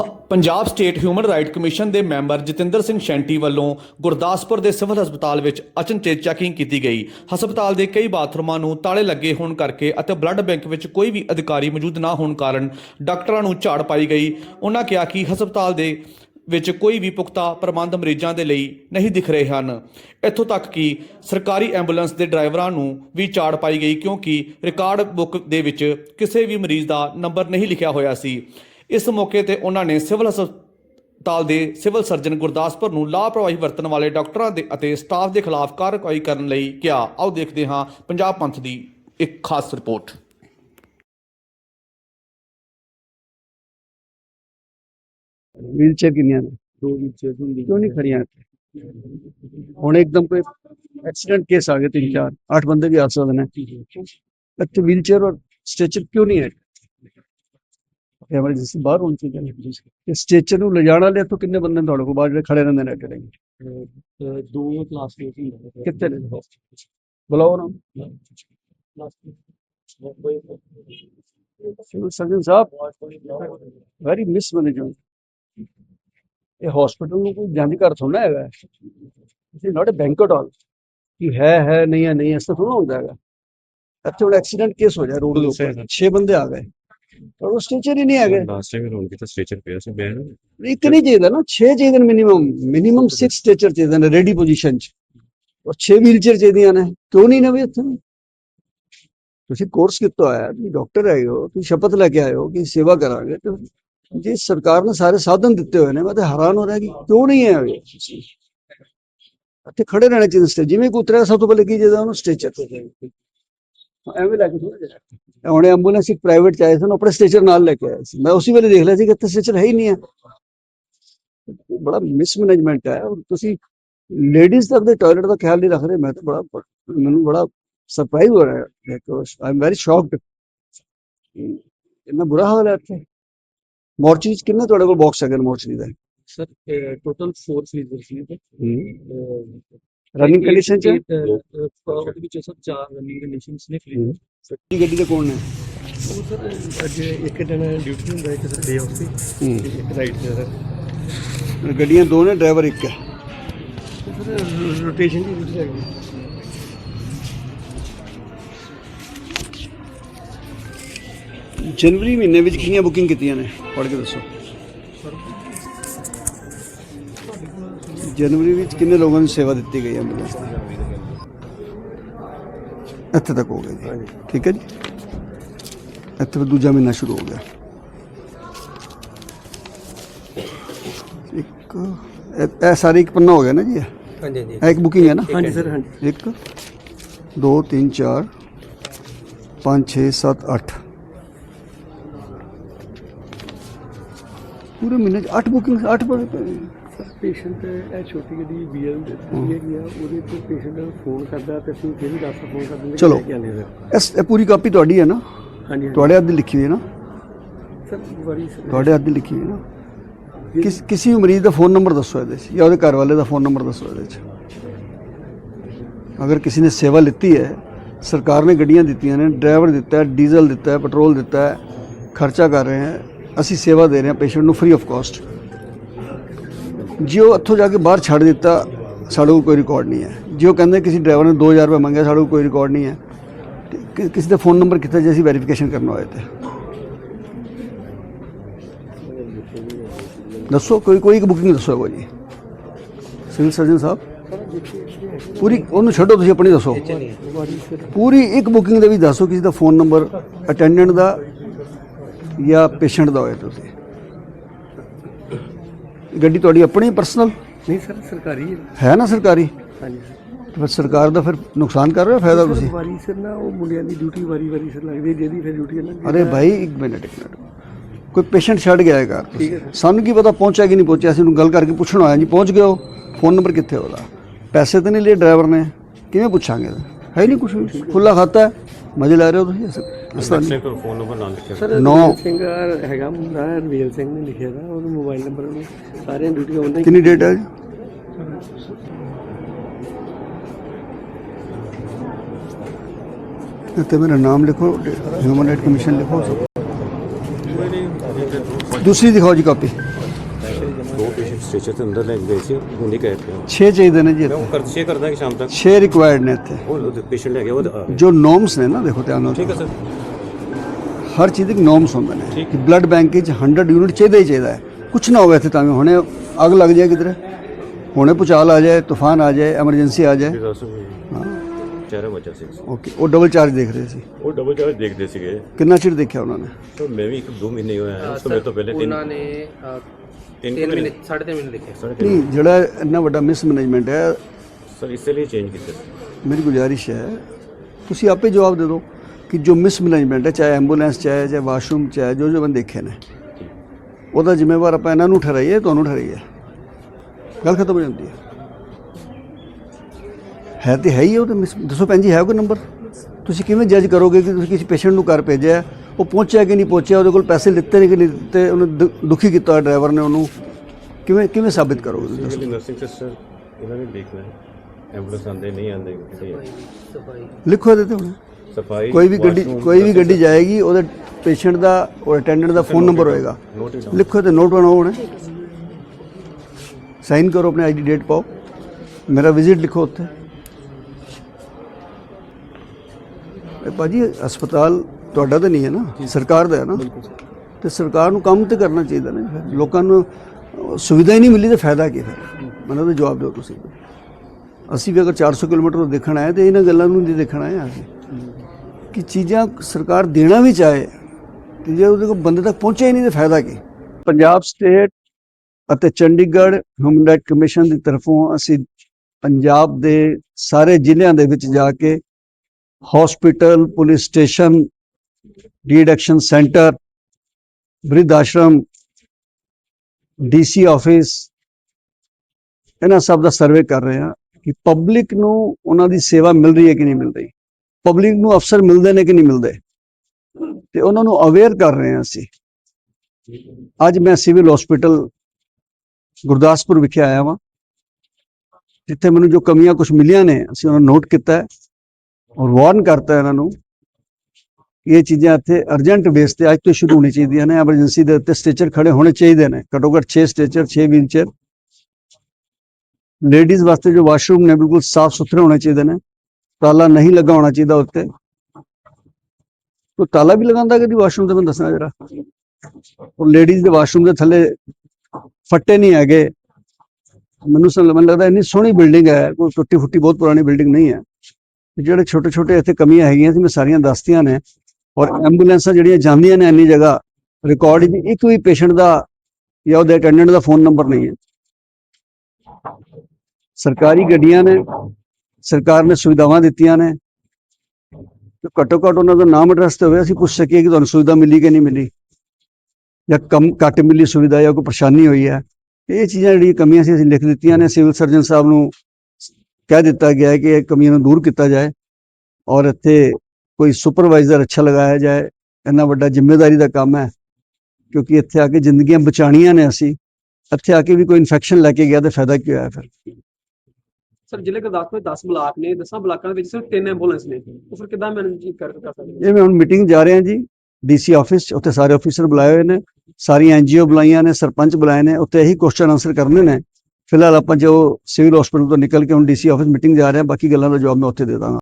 ਹ- Punjab state human right commission ਦੇ member Jatinder Singh Shanty ਵੱਲੋਂ ਗੁਰਦਾਸਪੁਰ ਦੇ ਸਿਵਲ ਹਸਪਤਾਲ ਵਿੱਚ ਅਚਨਚੇਤ ਚੈਕਿੰਗ ਕੀਤੀ ਗਈ। ਹਸਪਤਾਲ ਦੇ ਕਈ ਬਾਥਰੂਮਾਂ ਨੂੰ ਤਾਲੇ ਲੱਗੇ ਹੋਣ ਕਰਕੇ ਅਤੇ ਬਲੱਡ ਬੈਂਕ ਵਿੱਚ ਕੋਈ ਵੀ ਅਧਿਕਾਰੀ ਮੌਜੂਦ ਨਾ ਹੋਣ ਕਾਰਨ ਡਾਕਟਰਾਂ ਨੂੰ ਝਾੜ ਪਾਈ ਗਈ। ਉਹਨਾਂ ਕਿਹਾ ਕਿ ਹਸਪਤਾਲ ਦੇ ਵਿੱਚ ਕੋਈ ਵੀ ਪੁਖਤਾ ਪ੍ਰਬੰਧ ਮਰੀਜ਼ਾਂ ਦੇ ਲਈ ਨਹੀਂ ਦਿਖ ਰਹੇ ਹਨ। ਇੱਥੋਂ ਤੱਕ ਕਿ ਸਰਕਾਰੀ ਐਂਬੂਲੈਂਸ ਦੇ ਡਰਾਈਵਰਾਂ ਨੂੰ ਵੀ ਝਾੜ ਪਾਈ ਗਈ ਕਿਉਂਕਿ ਰਿਕਾਰਡ ਬੁੱਕ ਦੇ ਵਿੱਚ ਕਿਸੇ ਵੀ ਮਰੀਜ਼ ਦਾ ਨੰਬਰ ਨਹੀਂ ਲਿਖਿਆ ਹੋਇਆ ਸੀ। ਇਸ ਮੌਕੇ ਤੇ ਉਹਨਾਂ ਨੇ ਸਿਵਲ ਹਸਪਤਾਲ ਦੇ ਸਿਵਲ ਸਰਜਨ ਗੁਰਦਾਸਪੁਰ ਨੂੰ ਲਾਪਰਵਾਹੀ ਵਰਤਣ ਵਾਲੇ ਡਾਕਟਰਾਂ ਦੇ ਅਤੇ ਸਟਾਫ ਦੇ ਖਿਲਾਫ ਕਾਰਵਾਈ ਕਰਨ ਲਈ ਕਿਹਾ। ਆਓ ਦੇਖਦੇ ਹਾਂ ਪੰਜਾਬ ਪੰਥ ਦੀ ਇੱਕ ਖਾਸ ਰਿਪੋਰਟ। ਵੀਲ ਚੇਅਰ ਕਿੰਨੀਆਂ ਨੇ? ਦੋ ਵੀਲਚੇਅਰ ਹੁੰਦੀ ਕਿਉਂ ਨਹੀਂ ਖੜੀਆਂ ਇੱਥੇ? ਹੁਣ ਇੱਕਦਮ ਕੋਈ ਐਕਸੀਡੈਂਟ ਕੇਸ ਆ ਗਏ ਤਿੰਨ ਚਾਰ ਅੱਠ ਬੰਦੇ ਵੀ ਆ ਸਕਦੇ ਨੇ। ਇੱਥੇ ਵੀਲ ਚੇਅਰ ਔਰ ਸਟ੍ਰੈਚਰ ਕਿਉਂ ਨਹੀਂ ਹੈ ਐਮਰਜੈਂਸੀ ਬਾਹਰ ਹੋਣੀ ਚਾਹੀਦੀ ਹੈ ਤੇ ਸਟ੍ਰੈਚਰ ਨੂੰ ਲਿਜਾਣ ਵਾਲੇ ਇੱਥੋਂ ਕਿੰਨੇ ਬੰਦੇ ਤੁਹਾਡੇ ਕੋਲ? ਬਾਹਰ ਜਿਹੜੇ ਖੜੇ ਰਹਿੰਦੇ ਨੇ ਅਹ ਦੋ ਕਲਾਸ ਦੇ ਹੁੰਦੇ ਕਿੱਥੇ ਨੇ? ਬੁਲਾਓ ਨਾ ਸਿਵਲ ਸਰਜਨ ਸਾਹਿਬ ਵੈਰੀ ਮਿਸਮੈਨੇਜਮੈਂਟ ਇਹ ਹਸਪੀਟਲ ਨੂੰ ਕੋਈ ਜਾਂਦੀ ਘਰ ਥੋੜਾ ਹੈਗਾ। It is not a banquet hall ਕਿ ਹੈ ਹੈ ਨਹੀਂ ਹੈ ਨਹੀਂ ਐਸਾ ਥੋੜਾ ਹੁੰਦਾ ਹੈਗਾ। ਇੱਥੇ ਹੁਣ ਐਕਸੀਡੈਂਟ ਕੇਸ ਹੋ ਜਾਏ ਰੋਡ ਦੇ ਉੱਪਰ। 6 ਬੰਦੇ ਆ ਗਏ। ਪਰ ਉਹ ਸਟੇਚਰ ਹੀ ਨਹੀਂ ਹੈਗੇ। ਲਾਸਟ ਟਾਈਮ ਰੋਲ ਕੀਤਾ ਸਟ੍ਰੈਚਰ ਪਿਆ ਸੀ ਬੈਨ ਇੱਕ ਨਹੀਂ ਚਾਹੀਦਾ ਨਾ 6 ਚਾਹੀਦੇ ਨੇ ਮਿਨੀਮਮ ਮਿਨੀਮਮ 6 ਸਟੇਚਰ ਚਾਹੀਦੇ ਨੇ ਰੈਡੀ ਪੋਜੀਸ਼ਨ 'ਚ। ਔਰ 6 ਵੀਲਚੇਅਰ ਚਾਹੀਦੀਆਂ ਨੇ ਕਿਉਂ ਨਹੀਂ ਨੇ ਵੀ ਇੱਥੇ? ਤੁਸੀਂ ਕੋਰਸ ਕੀਤਾ ਹੋਇਆ ਤੁਸੀਂ ਡਾਕਟਰ ਆਏ ਹੋ ਤੁਸੀਂ ਸ਼ਪਥ ਲੈ ਕੇ ਆਏ ਹੋ ਕਿ ਸੇਵਾ ਕਰਾਂਗੇ ਤੇ ਜੇ ਸਰਕਾਰ ਨੇ ਸਾਰੇ ਸਾਧਨ ਦਿੱਤੇ ਹੋਏ ਨੇ ਮੈਂ ਤਾਂ ਹੈਰਾਨ ਹੋ ਰਿਹਾ ਕਿ ਕਿਉਂ ਨਹੀਂ ਹੈ ਇੱਥੇ ਖੜੇ ਰਹਿਣੇ ਚਾਹੀਦੇ ਜਿਵੇਂ ਕੋਈ ਉਤਰਿਆ ਸਭ ਤੋਂ ਪਹਿਲੇ ਕੀ ਚਾਹੀਦਾ ਉਹਨੂੰ? ਸਟੇਚਰ ਐਵੇਂ ਲੈ ਕੇ ਥੋੜ੍ਹਾ ਜਾਣਾ ਹੁਣ ਐਂਬੂਲੈਂਸ ਇੱਕ ਪ੍ਰਾਈਵੇਟ ਚਾਹੇ ਸਨ ਆਪਣੇ ਸਟੇਚਰ ਨਾਲ ਲੈ ਕੇ ਆਏ ਸੀ। ਮੈਂ ਉਸੇ ਵੇਲੇ ਦੇਖ ਲਿਆ ਸੀ ਕਿ ਇੱਥੇ ਸਟੇਚਰ ਹੈ ਹੀ ਨਹੀਂ ਹੈ ਬੜਾ ਮਿਸਮੈਨੇਜਮੈਂਟ ਹੈ ਔਰ ਤੁਸੀਂ ਲੇਡੀਜ਼ ਤੱਕ ਦੇ ਟਾਇਲਟ ਦਾ ਖਿਆਲ ਨਹੀਂ ਰੱਖ ਰਹੇ। ਮੈਂ ਤਾਂ ਬੜਾ ਮੈਨੂੰ ਬੜਾ ਸਰਪ੍ਰਾਈਜ਼ ਹੋ ਰਿਹਾ ਹੈ ਆਈ ਐਮ ਵੈਰੀ ਸ਼ੌਕਡ ਇੰਨਾ ਬੁਰਾ ਹਾਲ ਹੈ ਇੱਥੇ। ਮੋਰਚਰੀ 'ਚ ਕਿੰਨੇ ਤੁਹਾਡੇ ਕੋਲ ਬਾਕਸ ਹੈਗੇ ਨੇ ਮੋਰਚਰੀ ਦਾ? ਸਰ ਟੋਟਲ 4 ਫ੍ਰੀਜ਼ਰ ਸੀ ਤੇ ਰਨਿੰਗ ਕੰਡੀਸ਼ਨ 'ਚ ਉਹਦੇ ਵਿੱਚ ਸਰ ਚਾਰ ਰਨਿੰਗ ਕੰਡੀਸ਼ਨਸ ਨੇ ਸਰ ਕੀ ਗੱਡੀ ਦੇ ਕੋਲ ਨੇ ਉਹ ਸਰ ਅੱਜ ਇੱਕ ਦਿਨ ਡਿਊਟੀ ਹੁੰਦਾ ਇੱਕ ਸਰ ਡੇ ਆਫ ਸੀ ਇੱਕ ਰਾਈਟ ਤੇ ਸਰ। ਗੱਡੀਆਂ ਦੋ ਨੇ ਡਰਾਈਵਰ ਇੱਕ ਹੈ। ਸਰ ਰੋਟੇਸ਼ਨ ਦੀ ਡਿਊਟੀ ਹੈਗੀ। ਜਨਵਰੀ ਮਹੀਨੇ ਵਿੱਚ ਕਿੰਨੀਆਂ ਬੁਕਿੰਗ ਕੀਤੀਆਂ ਨੇ? ਪੜ੍ਹ ਕੇ ਦੱਸੋ। ਜਨਵਰੀ ਵਿੱਚ ਕਿੰਨੇ ਲੋਕਾਂ ਨੂੰ ਸੇਵਾ ਦਿੱਤੀ ਗਈ ਐਂਬੂਲੈਂਸ ਦੀ ਇੱਥੇ ਤੱਕ ਹੋ ਗਿਆ ਜੀ। ਠੀਕ ਹੈ ਜੀ। ਇੱਥੇ ਫਿਰ ਦੂਜਾ ਮਹੀਨਾ ਸ਼ੁਰੂ ਹੋ ਗਿਆ। ਇੱਕ ਇਹ- ਇਹ ਸਾਰੇ ਇੱਕ ਪੰਨਾ ਹੋ ਗਿਆ ਨਾ ਜੀ ਇਹ? ਹਾਂਜੀ ਹਾਂਜੀ। ਇਹ ਇੱਕ ਬੁਕਿੰਗ ਹੈ ਨਾ? ਹਾਂਜੀ ਸਰ ਹਾਂਜੀ। ਇੱਕ ਦੋ ਤਿੰਨ ਚਾਰ ਪੰਜ ਛੇ ਸੱਤ ਅੱਠ। ਪੂਰੇ ਮਹੀਨੇ ਚ 8 ਬੁਕਿੰਗ 8 ਪੇਸ਼ੈਂਟ ਇਹ ਛੋਟੀ ਗੱਡੀ ਬੀਐਲ ਦੀ ਹੈਗੀ ਆ ਉਹਦੇ ਤੇ ਪੇਸ਼ੈਂਟ ਫੋਨ ਕਰਦਾ ਤੇ ਅਸੀਂ ਫਿਰ ਡਾਕਟਰ ਫੋਨ ਕਰ ਦਿੰਦੇ ਚਲੋ। ਇਸ ਇਹ ਪੂਰੀ ਕਾਪੀ ਤੁਹਾਡੀ ਹੈ ਨਾ? ਹਾਂਜੀ ਤੁਹਾਡੇ ਹੱਥ ਦੀ ਲਿਖੀ ਹੋਈ ਹੈ ਨਾ? ਸਰ ਵਾਰੀ ਤੁਹਾਡੇ ਹੱਥ ਦੀ ਲਿਖੀ ਹੋਈ ਹੈ ਨਾ? ਕਿਸ ਕਿਸੇ ਵੀ ਮਰੀਜ਼ ਦਾ ਫੋਨ ਨੰਬਰ ਦੱਸੋ ਇਹਦੇ 'ਚ ਜਾਂ ਉਹਦੇ ਘਰ ਵਾਲੇ ਦਾ ਫੋਨ ਨੰਬਰ ਦੱਸੋ ਇਹਦੇ 'ਚ। ਅਗਰ ਕਿਸੇ ਨੇ ਸੇਵਾ ਲਿੱਤੀ ਹੈ ਸਰਕਾਰ ਨੇ ਗੱਡੀਆਂ ਦਿੱਤੀਆਂ ਨੇ ਡਰਾਈਵਰ ਦਿੱਤਾ ਹੈ ਡੀਜ਼ਲ ਦਿੱਤਾ ਹੈ ਪੈਟਰੋਲ ਦਿੱਤਾ ਹੈ ਖਰਚਾ ਕਰ ਰਹੇ ਹਾਂ ਅਸੀਂ ਸੇਵਾ ਦੇ ਰਹੇ ਹਾਂ ਪੇਸ਼ੈਂਟ ਨੂੰ ਫ੍ਰੀ ਆਫ ਕਾਸਟ ਜੇ ਉਹ ਇੱਥੋਂ ਜਾ ਕੇ ਬਾਹਰ ਛੱਡ ਦਿੱਤਾ, ਸਾਡੇ ਕੋਲ ਕੋਈ ਰਿਕਾਰਡ ਨਹੀਂ ਹੈ। ਜੇ ਉਹ ਕਹਿੰਦੇ ਕਿਸੇ ਡਰਾਈਵਰ ਨੇ 2000 ਰੁਪਏ ਮੰਗਿਆ, ਸਾਡੇ ਕੋਲ ਕੋਈ ਰਿਕਾਰਡ ਨਹੀਂ ਹੈ। ਤੇ ਕਿਸੇ ਦਾ ਫੋਨ ਨੰਬਰ ਕਿੱਥੇ ਜੇ ਅਸੀਂ ਵੈਰੀਫਿਕੇਸ਼ਨ ਕਰਨਾ ਹੋਏ ਤੇ। ਦੱਸੋ, ਕੋਈ ਕੋਈ ਇੱਕ ਬੁਕਿੰਗ ਦੱਸੋ ਕੋਈ ਜੀ ਸਿਵਲ ਸਰਜਨ ਸਾਹਿਬ? ਪੂਰੀ, ਉਹਨੂੰ ਛੱਡੋ ਤੁਸੀਂ ਆਪਣੀ ਦੱਸੋ। ਪੂਰੀ ਇੱਕ ਬੁਕਿੰਗ ਦੇ ਵੀ ਦੱਸੋ, ਕਿਸੇ ਦਾ ਫੋਨ ਨੰਬਰ ਅਟੈਂਡੈਂਟ ਦਾ ਜਾਂ ਪੇਸ਼ੈਂਟ ਦਾ ਹੋਏ ਤੁਸੀਂ। ਗੱਡੀ ਤੁਹਾਡੀ ਆਪਣੀ ਪਰਸਨਲ ਨਹੀਂ ਸਰ ਸਰਕਾਰੀ ਹੈ। ਹੈ ਨਾ ਸਰਕਾਰੀ? ਹਾਂਜੀ। ਫਿਰ ਸਰਕਾਰ ਦਾ ਫਿਰ ਨੁਕਸਾਨ ਕਰ ਰਹੇ ਹੋ ਫਾਇਦਾ ਤੁਸੀਂ? ਵਾਰੀ ਸਰ ਨਾ ਉਹ ਮੁੰਡਿਆਂ ਦੀ ਡਿਊਟੀ ਵਾਰੀ ਵਾਰੀ ਸਰ ਲੱਗਦੀ ਹੈ, ਜਿਹਦੀ ਫਿਰ ਡਿਊਟੀ ਅਲੱਗ ਅਰੇ ਭਾਈ ਇੱਕ ਮਿੰਟ ਇੱਕ ਮਿੰਟ। ਕੋਈ ਪੇਸ਼ੈਂਟ ਛੱਡ ਗਿਆ ਹੈ ਘਰ ਹੈ ਸਾਨੂੰ ਕੀ ਪਤਾ ਪਹੁੰਚਿਆ ਕਿ ਨਹੀਂ ਪਹੁੰਚਿਆ ਅਸੀਂ ਉਹਨੂੰ ਗੱਲ ਕਰਕੇ ਪੁੱਛਣ ਆਇਆ ਜੀ ਪਹੁੰਚ ਗਏ ਹੋ ਫੋਨ ਨੰਬਰ ਕਿੱਥੇ ਉਹਦਾ? ਪੈਸੇ ਤਾਂ ਨਹੀਂ ਲਏ ਡਰਾਈਵਰ ਨੇ ਕਿਵੇਂ ਪੁੱਛਾਂਗੇ? ਹੈ ਨਹੀਂ ਕੁਝ ਖੁੱਲਾ ਖਾਤਾ ਹੈ। ਮਜ਼ੇ ਲੈ ਰਹੇ ਹੋ ਤੁਸੀਂ? ਇਸ- ਤਰ੍ਹਾਂ ਨਹੀਂ। ਕੋਲ ਫੋਨ ਨੰਬਰ ਨਾਲ ਲਿਖਿਆ। ਸਰ ਨੌ। ਰਵੇਲ ਸਿੰਘ ਹੈਗਾ ਮੁੰਡਾ ਰਵੇਲ ਸਿੰਘ ਨੇ ਲਿਖਿਆ ਦਾ ਉਹਦਾ ਮੋਬਾਈਲ ਨੰਬਰ ਉਹਨੇ ਸਾਰਿਆਂ ਡਿਊਟੀ ਆਉਂਦੇ। ਕਿੰਨੀ ਡੇਟ ਹੈ ਜੀ? ਇੱਥੇ ਮੇਰਾ ਨਾਮ ਲਿਖੋ ਹਿਊਮਨ ਰਾਈਟ ਕਮਿਸ਼ਨ ਲਿਖੋ। ਦੂਸਰੀ ਦਿਖਾਓ ਜੀ ਕਾਪੀ। ਦੇ ਅੰਦਰ ਲੈ ਕੇ ਗਏ ਸੀ ਹੁਣੇ ਕਹਿ ਰਹੇ ਹੋ 6 ਚਾਹੀਦੇ ਨੇ ਜੀ ਮੈਂ ਉਹ ਕਰ ਸ਼ੇ ਕਰਦਾ ਕਿ ਸ਼ਾਮ ਤੱਕ? 6 ਰਿਕੁਆਇਰਡ ਨੇ ਇੱਥੇ। ਉਹ ਪੇਸ਼ੈਂਟ ਲੈ ਗਿਆ ਉਹ ਆ ਗਿਆ। ਜੋ ਨੋਰਮਸ ਨੇ ਨਾ ਦੇਖੋ ਧਿਆਨ ਨਾਲ। ਠੀਕ ਹੈ ਸਰ। ਹਰ ਚੀਜ਼ ਦੇ ਨੋਰਮਸ ਹੁੰਦੇ ਨੇ। ਠੀਕ। ਕਿ ਬਲੱਡ ਬੈਂਕ ਵਿੱਚ 100 ਯੂਨਿਟ ਚਾਹੀਦਾ ਹੀ ਚਾਹੀਦਾ ਹੈ। ਕੁਝ ਨਾ ਹੋਵੇ ਇੱਥੇ ਤਾਂ ਵੀ ਹੁਣੇ ਅੱਗ ਲੱਗ ਜਾਏ ਕਿਧਰੇ। ਹੁਣੇ ਭੁਚਾਲ ਆ ਜਾਏ ਤੂਫਾਨ ਆ ਜਾਏ ਐਮਰਜੈਂਸੀ ਆ ਜਾਏ। ਦੱਸ ਚਾਰ ਸੀ। ਓਕੇ ਉਹ ਡਬਲ ਚਾਰਜ ਦੇਖ ਰਹੇ ਸੀ। ਉਹ ਡਬਲ ਚਾਰਜ ਦੇਖਦੇ ਸੀਗੇ। ਕਿੰਨਾ ਚਿਰ ਦੇਖਿਆ ਉਹਨਾਂ ਨੇ? ਤਾਂ ਮੈਂ ਵੀ ਇੱਕ ਦੋ ਮਹੀਨੇ ਹੋਇਆ ਹੈ ਉਸ ਤੋਂ ਮੇਰੇ ਤੋਂ ਪਹਿਲੇ ਤਿੰਨ ਉਹਨਾਂ ਨੇ ਅ, ਨਹੀਂ ਜਿਹੜਾ ਇੰਨਾ ਵੱਡਾ ਮਿਸਮੈਨੇਜਮੈਂਟ ਹੈ ਸਰ ਇਸੇ ਲਈ ਚੇਂਜ ਕੀਤਾ ਸੀ। ਮੇਰੀ ਗੁਜ਼ਾਰਿਸ਼ ਹੈ ਤੁਸੀਂ ਆਪੇ ਜਵਾਬ ਦੇ ਦਿਓ ਕਿ ਜੋ ਮਿਸਮੈਨੇਜਮੈਂਟ ਹੈ ਚਾਹੇ ਐਂਬੂਲੈਂਸ ਚਾਹੇ ਚਾਹੇ ਵਾਸ਼ਰੂਮ ਚਾਹੇ ਜੋ ਜੋ ਬੰਦੇ ਦੇਖੇ ਨੇ ਉਹਦਾ ਜ਼ਿੰਮੇਵਾਰ ਆਪਾਂ ਇਹਨਾਂ ਨੂੰ ਠਹਿਰਾਈਏ ਤੁਹਾਨੂੰ ਠਹਿਰਾਈਏ। ਗੱਲ ਖਤਮ ਹੋ ਜਾਂਦੀ ਹੈ। ਹੈ ਤੇ ਹੈ ਹੀ ਹੈ ਉਹ ਤਾਂ ਮਿਸ ਦੱਸੋ ਭੈਣ ਜੀ ਹੈ ਕੋਈ ਨੰਬਰ ਤੁਸੀਂ ਕਿਵੇਂ ਜੱਜ ਕਰੋਗੇ ਕਿ ਤੁਸੀਂ ਕਿਸੇ ਪੇਸ਼ੈਂਟ ਨੂੰ ਘਰ ਭੇਜਿਆ ਹੈ, ਉਹ ਪਹੁੰਚਿਆ ਕਿ ਨਹੀਂ ਪਹੁੰਚਿਆ ਉਹਦੇ ਕੋਲ ਪੈਸੇ ਲਿੱਤੇ ਨੇ ਕਿ ਨਹੀਂ ਲਿੱਤੇ ਉਹਨੂੰ ਦੁਖੀ ਕੀਤਾ ਡਰਾਈਵਰ ਨੇ ਉਹਨੂੰ। ਕਿਵੇਂ ਕਿਵੇਂ ਸਾਬਿਤ ਕਰੋਗੇ ਤੁਸੀਂ? ਨਰਸਿੰਗ ਸਿਸਟਰ ਇਹਨਾਂ ਨੇ ਦੇਖਣਾ ਹੈ। ਐਂਬੂਲੈਂਸ ਆਉਂਦੇ ਨਹੀਂ ਆਉਂਦੇ ਕਿਤੇ ਸਫ਼ਾਈ ਲਿਖੋ ਇਹਦੇ ਤੇ ਹੁਣ। ਸਫ਼ਾਈ ਕੋਈ ਵੀ ਗੱਡੀ ਕੋਈ ਵੀ ਗੱਡੀ ਜਾਏਗੀ ਉਹਦੇ ਪੇਸ਼ੈਂਟ ਦਾ ਔਰ ਅਟੈਂਡੈਂਟ ਦਾ ਫੋਨ ਨੰਬਰ ਹੋਏਗਾ। ਲਿਖੋ ਤੇ ਨੋਟ ਬਣਾਓ ਹੁਣ। ਸਾਈਨ ਕਰੋ ਆਪਣੇ ਆਈਡੀ ਡੇਟ ਪਾਓ। ਮੇਰਾ ਵਿਜ਼ਿਟ ਲਿਖੋ ਉੱਥੇ। ਇਹ ਭਾਜੀ ਹਸਪਤਾਲ ਤੁਹਾਡਾ ਤਾਂ ਨਹੀਂ ਹੈ ਨਾ? ਸਰਕਾਰ ਦਾ ਹੈ ਨਾ? ਤੇ ਸਰਕਾਰ ਨੂੰ ਕੰਮ ਤੇ ਕਰਨਾ ਚਾਹੀਦਾ ਨਾ ਫਿਰ। ਲੋਕਾਂ ਨੂੰ ਸੁਵਿਧਾ ਹੀ ਨਹੀਂ ਮਿਲੀ ਤਾਂ ਫਾਇਦਾ ਕੀ ਫਿਰ? ਮੈਨੂੰ ਤਾਂ ਜਵਾਬ ਦਿਓ ਤੁਸੀਂ। ਅਸੀਂ ਵੀ ਅਗਰ 400 ਕਿਲੋਮੀਟਰ ਦੇਖਣ ਆਏ ਤੇ ਇਹਨਾਂ ਗੱਲਾਂ ਨੂੰ ਨਹੀਂ ਦੇਖਣ ਆਏ ਅਸੀਂ। ਕਿ ਚੀਜ਼ਾਂ ਸਰਕਾਰ ਦੇਣਾ ਵੀ ਚਾਹੇ ਤੇ ਜੇ ਉਹਦੇ ਕੋਲ ਬੰਦੇ ਤੱਕ ਪਹੁੰਚਿਆ ਹੀ ਨਹੀਂ ਤਾਂ ਫਾਇਦਾ ਕੀ? ਪੰਜਾਬ ਸਟੇਟ ਅਤੇ ਚੰਡੀਗੜ੍ਹ ਹਿਊਮਨ ਰਾਈਟ ਕਮਿਸ਼ਨ ਦੀ ਤਰਫੋਂ ਅਸੀਂ ਪੰਜਾਬ ਦੇ ਸਾਰੇ ਜ਼ਿਲ੍ਹਿਆਂ ਦੇ ਵਿੱਚ ਜਾ ਕੇ hospital police station deaddiction centre ਬ੍ਰਿਧ ਆਸ਼ਰਮ ਡੀਸੀ ਆਫਿਸ ਇਹਨਾਂ ਸਭ ਦਾ ਸਰਵੇ ਕਰ ਰਹੇ ਹਾਂ ਕਿ ਪਬਲਿਕ ਨੂੰ ਉਹਨਾਂ ਦੀ ਸੇਵਾ ਮਿਲ ਰਹੀ ਹੈ ਕਿ ਨਹੀਂ ਮਿਲ ਰਹੀ? ਪਬਲਿਕ ਨੂੰ ਅਫਸਰ ਮਿਲਦੇ ਨੇ ਕਿ ਨਹੀਂ ਮਿਲਦੇ? ਤੇ ਉਹਨਾਂ ਨੂੰ ਅਵੇਅਰ ਕਰ ਰਹੇ ਹਾਂ ਅਸੀਂ। ਅੱਜ ਮੈਂ ਸਿਵਲ ਹਸਪੀਟਲ ਗੁਰਦਾਸਪੁਰ ਵਿਖੇ ਆਇਆ ਵਾਂ। ਜਿੱਥੇ ਮੈਨੂੰ ਜੋ ਕਮੀਆਂ ਕੁਝ ਮਿਲੀਆਂ ਨੇ, ਅਸੀਂ ਉਹਨਾਂ ਨੂੰ ਨੋਟ ਕੀਤਾ ਹੈ। ਔਰ ਵਾਰਨ ਕਰਤਾ ਇਹਨਾਂ ਨੂੰ ਇਹ ਚੀਜ਼ਾਂ ਇੱਥੇ ਅਰਜੈਂਟ ਬੇਸ ਤੇ ਅੱਜ ਤੋਂ ਸ਼ੁਰੂ ਹੋਣੀ ਚਾਹੀਦੀਆਂ ਨੇ ਐਮਰਜੈਂਸੀ ਦੇ ਉੱਤੇ ਸਟੇਚਰ ਖੜੇ ਹੋਣੇ ਚਾਹੀਦੇ ਨੇ। ਘੱਟੋ ਘੱਟ 6 ਸਟੇਚਰ 6 ਵੀਲਚੇਅਰ ਲੇਡੀਜ਼ ਵਾਸਤੇ ਜੋ ਵਾਸ਼ਰੂਮ ਨੇ, ਬਿਲਕੁਲ ਸਾਫ਼ ਸੁਥਰੇ ਹੋਣੇ ਚਾਹੀਦੇ ਨੇ। ਤਾਲਾ ਨਹੀਂ ਲੱਗਾ ਹੋਣਾ ਚਾਹੀਦਾ ਉੱਤੇ। ਉਹ ਤਾਲਾ ਵੀ ਲਗਾਉਂਦਾ ਕਿ ਵਾਸ਼ਰੂਮ ਤੇ, ਮੈਨੂੰ ਦੱਸਣਾ ਜਰਾ। ਉਹ ਲੇਡੀਜ਼ ਦੇ ਵਾਸ਼ਰੂਮ ਦੇ ਥੱਲੇ ਫੱਟੇ ਨਹੀਂ ਹੈਗੇ। ਮੈਨੂੰ ਸੰ ਮੈਨੂੰ ਲੱਗਦਾ ਇੰਨੀ ਸੋਹਣੀ ਬਿਲਡਿੰਗ ਹੈ, ਕੋਈ ਟੁੱਟੀ ਫੁੱਟੀ ਬਹੁਤ ਪੁਰਾਣੀ ਬਿਲਡਿੰਗ ਨਹੀਂ ਹੈ। ਜਿਹੜੇ ਛੋਟੇ ਛੋਟੇ ਇੱਥੇ ਕਮੀਆਂ ਹੈਗੀਆਂ ਸੀ, ਮੈਂ ਸਾਰੀਆਂ ਦੱਸਤੀਆਂ ਨੇ। ਔਰ ਐਂਬੂਲੈਂਸਾਂ ਜਿਹੜੀਆਂ ਜਾਂਦੀਆਂ ਨੇ ਇੰਨੀ ਜਗ੍ਹਾ ਰਿਕਾਰਡ ਵਿੱਚ ਇੱਕ ਵੀ ਪੇਸ਼ੈਂਟ ਦਾ ਜਾਂ ਉਹਦੇ ਅਟੈਂਡੈਂਟ ਦਾ ਫੋਨ ਨੰਬਰ ਨਹੀਂ ਹੈ। ਸਰਕਾਰੀ ਗੱਡੀਆਂ ਨੇ, ਸਰਕਾਰ ਨੇ ਸੁਵਿਧਾਵਾਂ ਦਿੱਤੀਆਂ ਨੇ। ਘੱਟੋ ਘੱਟ ਉਹਨਾਂ ਦਾ ਨਾਮ ਐਡਰੈਸ ਤੇ ਹੋਵੇ, ਅਸੀਂ ਪੁੱਛ ਸਕੀਏ ਕਿ ਤੁਹਾਨੂੰ ਸੁਵਿਧਾ ਮਿਲੀ ਕਿ ਨਹੀਂ ਮਿਲੀ। ਜਾਂ ਕਮ ਘੱਟ ਮਿਲੀ ਸੁਵਿਧਾ ਜਾਂ ਕੋਈ ਪਰੇਸ਼ਾਨੀ ਹੋਈ ਹੈ। ਇਹ ਚੀਜ਼ਾਂ ਜਿਹੜੀਆਂ ਕਮੀਆਂ ਸੀ, ਅਸੀਂ ਲਿਖ ਦਿੱਤੀਆਂ ਨੇ। ਸਿਵਲ ਸਰਜਨ ਸਾਹਿਬ ਨੂੰ ਕਹਿ ਦਿੱਤਾ ਗਿਆ ਕਿ ਇਹ ਕਮੀਆਂ ਨੂੰ ਦੂਰ ਕੀਤਾ ਜਾਏ। ਔਰ ਇੱਥੇ ਕੋਈ ਸੁਪਰਵਾਈਜ਼ਰ ਅੱਛਾ ਲਗਾਇਆ ਜਾਏ ਇੰਨਾ ਵੱਡਾ ਜ਼ਿੰਮੇਵਾਰੀ ਦਾ ਕੰਮ ਹੈ ਕਿਉਂਕਿ ਇੱਥੇ ਆ ਕੇ ਜ਼ਿੰਦਗੀਆਂ ਬਚਾਣੀਆਂ ਨੇ ਅਸੀਂ ਇੱਥੇ ਆ ਕੇ ਵੀ ਕੋਈ ਇਨਫੈਕਸ਼ਨ ਲੈ ਕੇ ਗਿਆ ਤੇ ਫਾਇਦਾ ਕੀ ਹੋਇਆ ਫਿਰ? ਸਰ ਜ਼ਿਲ੍ਹੇ ਗੁਰਦਾਸਪੁਰ ਦੇ 10 ਬਲਾਕ ਨੇ 10 ਬਲਾਕਾਂ ਵਿੱਚ ਸਿਰਫ ਤਿੰਨ ਐਂਬੂਲੈਂਸ ਨੇ ਉਹ ਫਿਰ ਕਿੱਦਾਂ ਮੈਨੇਜ ਕਰ ਕਰ ਸਕਦੇ ਇਹ ਮੈਂ ਹੁਣ ਮੀਟਿੰਗ ਜਾ ਰਹੇ ਜੀ ਡੀਸੀ ਆਫਿਸ ਉੱਥੇ ਸਾਰੇ ਆਫੀਸਰ ਬੁਲਾਏ ਹੋਏ ਨੇ ਸਾਰੀਆਂ ਐਨਜੀਓ ਬੁਲਾਈਆਂ ਨੇ ਸਰਪੰਚ ਬੁਲਾਏ ਨੇ ਉੱਥੇ ਇਹੀ ਕੁਐਸਚਨ ਆਨਸਰ ਕਰਨੇ ਨੇ ਫਿਲਹਾਲ ਆਪਾਂ ਜੋ ਸਿਵਲ ਹਸਪੀਟਲ ਤੋਂ ਨਿਕਲ ਕੇ ਹੁਣ ਡੀਸੀ ਆਫਿਸ ਮੀਟਿੰਗ ਜਾ ਰਹੇ ਹਾਂ ਬਾਕੀ ਗੱਲਾਂ ਦਾ ਜਵਾਬ ਮੈਂ ਉੱਥੇ ਦੇ ਦਾਂਗਾ।